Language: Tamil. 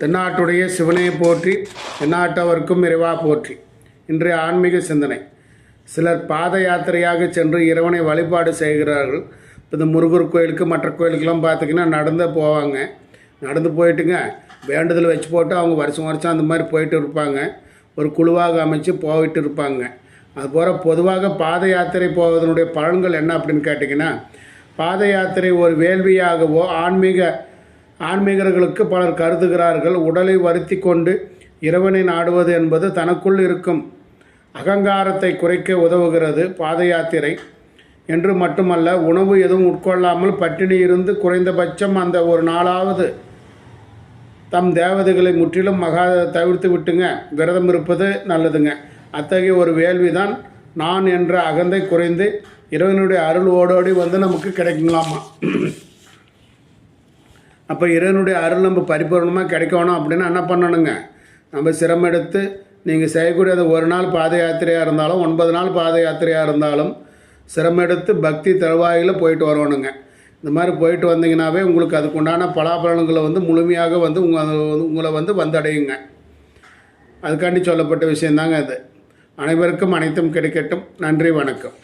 தென்னாட்டுடைய சிவனையை போற்றி தென்னாட்டவர்க்கும் இறைவா போற்றி. இன்றைய ஆன்மீக சிந்தனை. சிலர் பாத யாத்திரையாக சென்று இறைவனை வழிபாடு செய்கிறார்கள். இப்போ இந்த முருகர் கோயிலுக்கு மற்ற கோயிலுக்கெல்லாம் பார்த்திங்கன்னா நடந்து போவாங்க. நடந்து போயிட்டுங்க வேண்டுதல் வச்சு போட்டு அவங்க வருஷம் வருஷம் அந்த மாதிரி போயிட்டு இருப்பாங்க. ஒரு குழுவாக அமைச்சு போயிட்டு இருப்பாங்க. அதுபோல் பொதுவாக பாத யாத்திரை போவதனுடைய பலன்கள் என்ன அப்படின்னு கேட்டிங்கன்னா பாத யாத்திரை ஒரு வேள்வியாகவோ ஆன்மீக ஆன்மீகர்களுக்கு பலர் கருதுகிறார்கள். உடலை வருத்தி கொண்டு இறைவனை நாடுவது என்பது தனக்குள் இருக்கும். அகங்காரத்தை குறைக்க உதவுகிறது பாத யாத்திரை என்று மட்டுமல்ல உணவு எதுவும் உட்கொள்ளாமல் பட்டினி இருந்து குறைந்தபட்சம் அந்த ஒரு நாளாவது தம் தேவதைகளை முற்றிலும் மகா தவிர்த்து விட்டுங்க. விரதம் இருப்பது நல்லதுங்க. அத்தகைய ஒரு வேள்விதான் நான் என்ற அகந்தை குறைந்து இறைவனுடைய அருள் ஓடோடி வந்து நமக்கு கிடைக்குங்களாமா? அப்போ இறைவனுடைய அருள் நம்ம பரிபூர்ணமாக கிடைக்கணும் அப்படின்னா என்ன பண்ணணுங்க? நம்ம சிரமம் எடுத்து நீங்கள் செய்யக்கூடிய அந்த ஒரு நாள் பாத யாத்திரையாக இருந்தாலும் ஒன்பது நாள் பாத யாத்திரையாக இருந்தாலும் சிரமம் எடுத்து பக்தி தருவாயில் போயிட்டு வரணுங்க. இந்த மாதிரி போயிட்டு வந்தீங்கன்னாவே உங்களுக்கு அதுக்குண்டான பலாபலன்களை வந்து முழுமையாக வந்து உங்கள் உங்களை வந்து வந்தடையுங்க. அதுக்காண்டி சொல்லப்பட்ட விஷயந்தாங்க அது. அனைவருக்கும் அனைத்தும் கிடைக்கட்டும். நன்றி வணக்கம்.